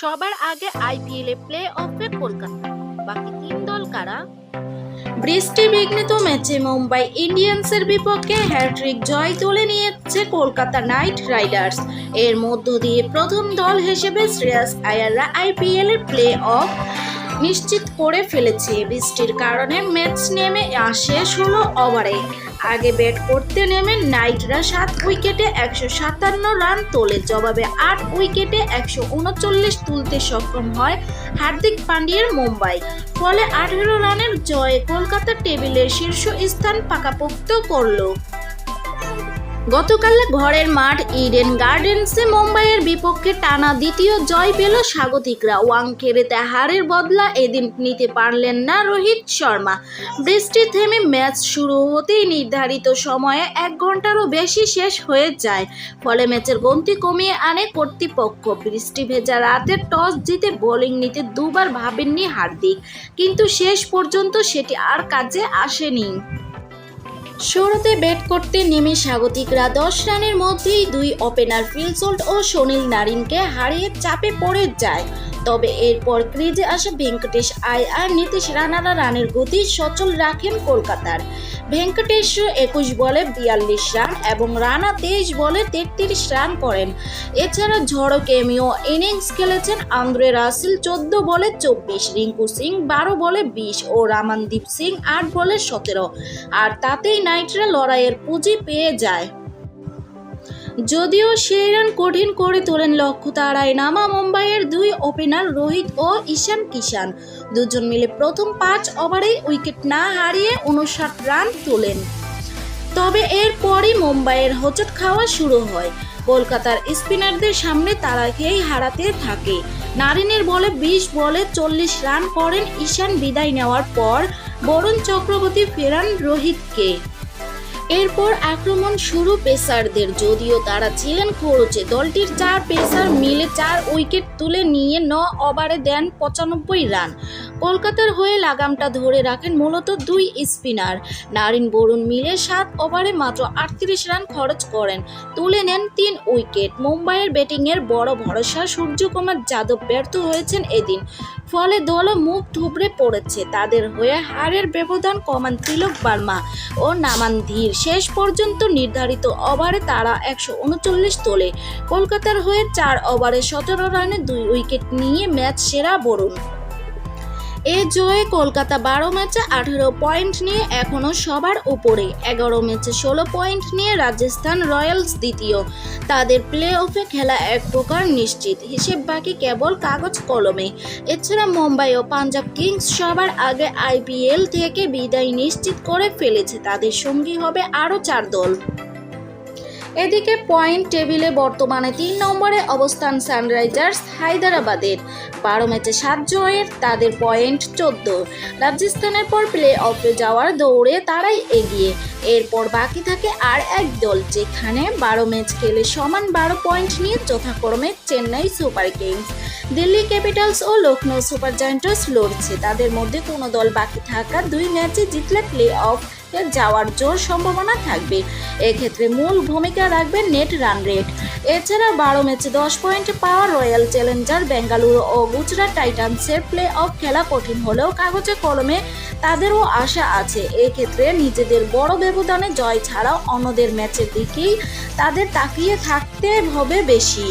সবার আগে IPL play অফে Kolkata. বাকি তিন দল কারা? বৃষ্টি বিঘ্নিত ম্যাচে মুম্বাই ইন্ডিয়ান্সের বিপক্ষে হ্যাট্রিক জয় তুলে নিয়েছে কলকাতা নাইট রাইডার্স। এর মধ্য দিয়ে প্রথম দল হিসেবে শ্রেয়াস আয়াররা আইপিএল এর প্লে অফ নিশ্চিত করে ফেলেছে। বৃষ্টির কারণে ম্যাচ নেমে আসে ষোলো ওভারে। আগে ব্যাট করতে নেমে নাইটরা সাত উইকেটে একশো সাতান্ন রান তোলে। জবাবে আট উইকেটে একশো উনচল্লিশ তুলতে সক্ষম হয় হার্দিক পান্ডিয়ার মুম্বাই। ফলে আঠেরো রানের জয়ে কলকাতা টেবিলের শীর্ষ স্থান পাকাপোক্ত করল। গতকাল ঘরের মাঠ ইডেন গার্ডেন্সে মুম্বাইয়ের বিপক্ষে টানা দ্বিতীয় জয় পেল স্বাগতিকরা। ওয়াংখেড়েতে হারের বদলা এদিন নিতে পারলেন না রোহিত শর্মা। বৃষ্টি থেমে ম্যাচ শুরু হতেই নির্ধারিত সময়ে এক ঘন্টারও বেশি শেষ হয়ে যায়। ফলে ম্যাচের গন্তি কমিয়ে আনে কর্তৃপক্ষ। বৃষ্টি ভেজা রাতে টস জিতে বোলিং নিতে দুবার ভাবেননি হার্দিক। কিন্তু শেষ পর্যন্ত সেটি আর কাজে আসেনি। শুরুতে ব্যাট করতে নেমে স্বাগতিকরা দশ রানের মধ্যেই দুই ওপেনার ফিলসোল্ট ও সুনীল নারিনকে হারিয়ে চাপে পড়ে যায়। তবে এরপর ক্রিজে আসা ভেঙ্কটেশ আয় আর নীতিশ রানারা রানের গতি সচল রাখেন কলকাতার। ভেঙ্কটেশ একুশ বলে বিয়াল্লিশ রান এবং রানা তেইশ বলে তেত্রিশ রান করেন। এছাড়া ঝড়ো কেমিও ইনিংস খেলেছেন আন্দ্রে রাসেল চোদ্দ বলে চব্বিশ, রিঙ্কু সিং বারো বলে বিশ ও রামানদীপ সিং আট বলে সতেরো। আর তাতেই নাইটরা লড়াইয়ের পুঁজি পেয়ে যায়। যদিও সেই রান কঠিন করে তোলেন লক্ষ্য তারায় নামা মুম্বাইয়ের দুই ওপেনার রোহিত ও ঈশান কিষান দুজন মিলে প্রথম পাঁচ ওভারেই উইকেট না হারিয়ে উনষাট রান তোলেন। তবে এরপরই মুম্বাইয়ের হোঁচট খাওয়া শুরু হয়। কলকাতার স্পিনারদের সামনে তারাকেই হারাতে থাকে। নারিনের বলে বিশ বলে চল্লিশ রান করেন ঈশান, বিদায় নেওয়ার পর বরুণ চক্রবর্তী ফেরান রোহিতকে। এরপর আক্রমণ শুরু পেসারদের। যদিও তারা ছিলেন খরচে, দলটির চার পেসার মিলে চার উইকেট তুলে নিয়ে ন ওভারে দেন পঁচানব্বই রান। কলকাতার হয়ে লাগামটা ধরে রাখেন মূলত দুই স্পিনার। নারিন বরুণ মিলে সাত ওভারে মাত্র আটত্রিশ রান খরচ করেন, তুলে নেন তিন উইকেট। মুম্বাইয়ের ব্যাটিংয়ের বড় ভরসা সূর্যকুমার যাদব ব্যর্থ হয়েছেন এদিন। ফলে দলও মুখ থুবড়ে পড়েছে। তাদের হয়ে হারের ব্যবধান কমান তিলক বার্মা ও নামান ধীর। শেষ পর্যন্ত নির্ধারিত ওভারে তারা একশো উনচল্লিশ তোলে। কলকাতার হয়ে চার ওভারে সতেরো রানে দুই উইকেট নিয়ে ম্যাচ সেরা বরুণ। এ জয়ে কলকাতা বারো ম্যাচে আঠেরো পয়েন্ট নিয়ে এখনও সবার উপরে। এগারো ম্যাচে ষোলো পয়েন্ট নিয়ে রাজস্থান রয়্যালস দ্বিতীয়। তাদের প্লে অফে খেলা এক প্রকার নিশ্চিত। হিসেব বাকি কেবল কাগজ কলমে। এছাড়া মুম্বাই ও পাঞ্জাব কিংস সবার আগে আইপিএল থেকে বিদায় নিশ্চিত করে ফেলেছে। তাদের সঙ্গী হবে আরও চার দল। এদিকে পয়েন্ট টেবিলে বর্তমানে তিন নম্বরে অবস্থান সানরাইজার্স হায়দ্রাবাদের। বারো ম্যাচে সাত জয়ের, তাদের পয়েন্ট চোদ্দ। রাজস্থানের পর প্লে অফে যাওয়ার দৌড়ে তারাই এগিয়ে। এরপর বাকি থাকে আর এক দল, যেখানে বারো ম্যাচ খেলে সমান বারো পয়েন্ট নিয়ে যথাক্রমে Chennai Super Kings. Delhi Capitals ও লখনৌ সুপার জায়ান্টার্স লড়ছে। তাদের মধ্যে কোনো দল বাকি থাকা দুই ম্যাচে জিতলে প্লে অফ যাওয়ার জোর সম্ভাবনা থাকবে। এক্ষেত্রে মূল ভূমিকা রাখবে নেট রান রেট। এছাড়া বারো ম্যাচে দশ পয়েন্ট পাওয়া রয়্যাল চ্যালেঞ্জার বেঙ্গালুরু ও গুজরাট টাইটান্সের প্লে অফ খেলা কঠিন হলেও কাগজে কলমে তাদেরও আশা আছে। এক্ষেত্রে নিজেদের বড় ব্যবধানে জয় ছাড়াও অন্যদের ম্যাচের দিকেই তাদের তাকিয়ে থাকতে হবে বেশি।